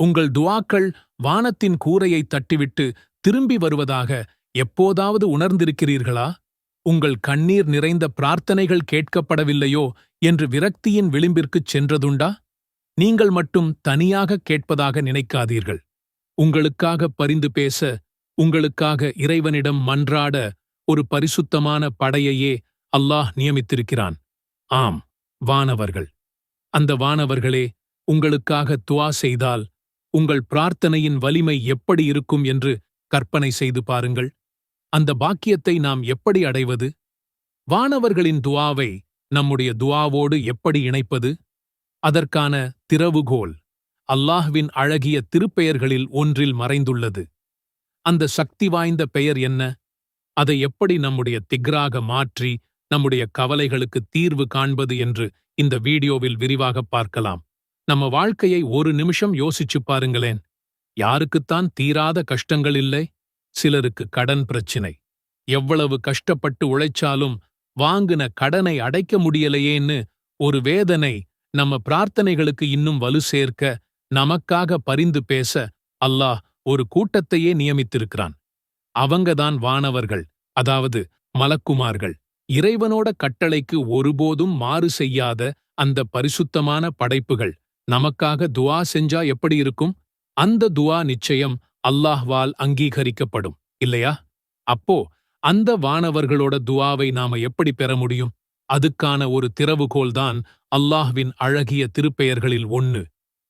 உங்கள் துவாக்கள் வானத்தின் கூரையை தட்டிவிட்டு திரும்பி வருவதாக எப்போதாவது உணர்ந்திருக்கிறீர்களா? உங்கள் கண்ணீர் நிறைந்த பிரார்த்தனைகள் கேட்கப்படவில்லையோ என்று விரக்தியின் விளிம்பிற்குச் சென்றதுண்டா? நீங்கள் மட்டும் தனியாக கேட்பதாக நினைக்காதீர்கள். உங்களுக்காக பரிந்து பேச உங்களுக்காக இறைவனிடம் மன்றாட ஒரு பரிசுத்தமான படையையே அல்லாஹ் நியமித்திருக்கிறான். ஆம் வானவர்கள். அந்த வானவர்களே உங்களுக்காக துவா செய்தால் உங்கள் பிரார்த்தனையின் வலிமை எப்படி இருக்கும் என்று கற்பனை செய்து பாருங்கள். அந்த பாக்கியத்தை நாம் எப்படி அடைவது? வானவர்களின் துவாவை நம்முடைய துவாவோடு எப்படி இணைப்பது? அதற்கான திறவுகோல் அல்லாஹ்வின் அழகிய திருப்பெயர்களில் ஒன்றில் மறைந்துள்ளது. அந்த சக்தி வாய்ந்த பெயர் என்ன? அதை எப்படி நம்முடைய திக்ராக மாற்றி நம்முடைய கவலைகளுக்கு தீர்வு காண்பது என்று இந்த வீடியோவில் விரிவாக பார்க்கலாம். நம்ம வாழ்க்கையை ஒரு நிமிஷம் யோசிச்சு பாருங்களேன். யாருக்குத்தான் தீராத கஷ்டங்கள் இல்லை சிலருக்கு கடன் பிரச்சினை. எவ்வளவு கஷ்டப்பட்டு உழைச்சாலும் வாங்கின கடனை அடைக்க முடியலையேன்னு ஒரு வேதனை நம்ம பிரார்த்தனைகளுக்கு இன்னும் வலு சேர்க்க நமக்காக பரிந்து பேச அல்லாஹ் ஒரு கூட்டத்தையே நியமித்திருக்கிறான். அவங்கதான் வானவர்கள் அதாவது மலக்குமார்கள். இறைவனோட கட்டளைக்கு ஒருபோதும் மாறு செய்யாத அந்த பரிசுத்தமான படைப்புகள். நமக்காக துவா செஞ்சா எப்படி இருக்கும்? அந்த துவா நிச்சயம் அல்லாஹ்வால் அங்கீகரிக்கப்படும். இல்லையா? அப்போ அந்த வானவர்களோட துவாவை நாம எப்படி பெற முடியும்? அதுக்கான ஒரு திறவுகோல்தான் அல்லாஹ்வின் அழகிய திருப்பெயர்களில் ஒன்னு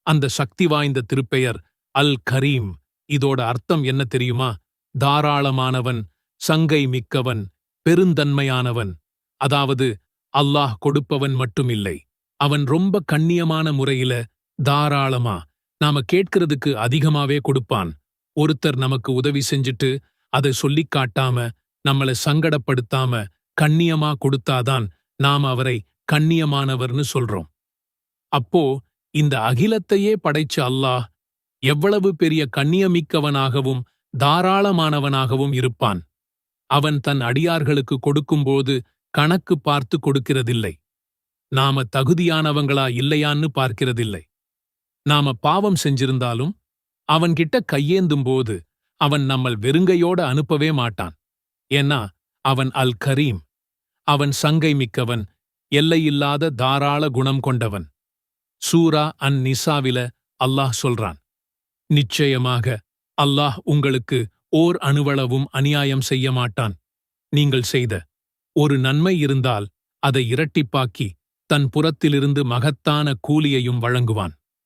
அந்த சக்தி வாய்ந்த திருப்பெயர் அல் கரீம். இதோட அர்த்தம் என்ன தெரியுமா? தாராளமானவன் சங்கை மிக்கவன் பெருந்தன்மையானவன். அதாவது அல்லாஹ் கொடுப்பவன் மட்டுமில்லை. அவன் ரொம்ப கண்ணியமான முறையில தாராளமா நாம கேட்கிறதுக்கு அதிகமாவே கொடுப்பான். ஒருத்தர் நமக்கு உதவி செஞ்சுட்டு அதை சொல்லிக் காட்டாம நம்மள சங்கடப்படுத்தாம கண்ணியமா கொடுத்தாதான் நாம் அவரை கண்ணியமானவர்னு சொல்றோம். அப்போ இந்த அகிலத்தையே படைச்ச அல்லாஹ் எவ்வளவு பெரிய கண்ணியமிக்கவனாகவும் தாராளமானவனாகவும் இருப்பான். அவன் தன் அடியார்களுக்கு கொடுக்கும்போது கணக்கு பார்த்து கொடுக்கிறதில்லை. நாம தகுதியானவங்களா இல்லையான்னு பார்க்கிறதில்லை. நாம பாவம் செஞ்சிருந்தாலும் அவன்கிட்ட கையேந்தும்போது அவன் நம்மள் வெறுங்கையோட அனுப்பவே மாட்டான். ஏன்னா அவன் அல் கரீம் அவன் சங்கை மிக்கவன் எல்லையில்லாத தாராள குணம் கொண்டவன். சூரா அன் நிசாவில அல்லாஹ் சொல்றான் நிச்சயமாக அல்லாஹ் உங்களுக்கு ஓர் அணுவளவும் அநியாயம் செய்ய மாட்டான். நீங்கள் செய்த ஒரு நன்மை இருந்தால் அதை இரட்டிப்பாக்கி தன் புறத்திலிருந்து மகத்தான கூலியையும் வழங்குவான்.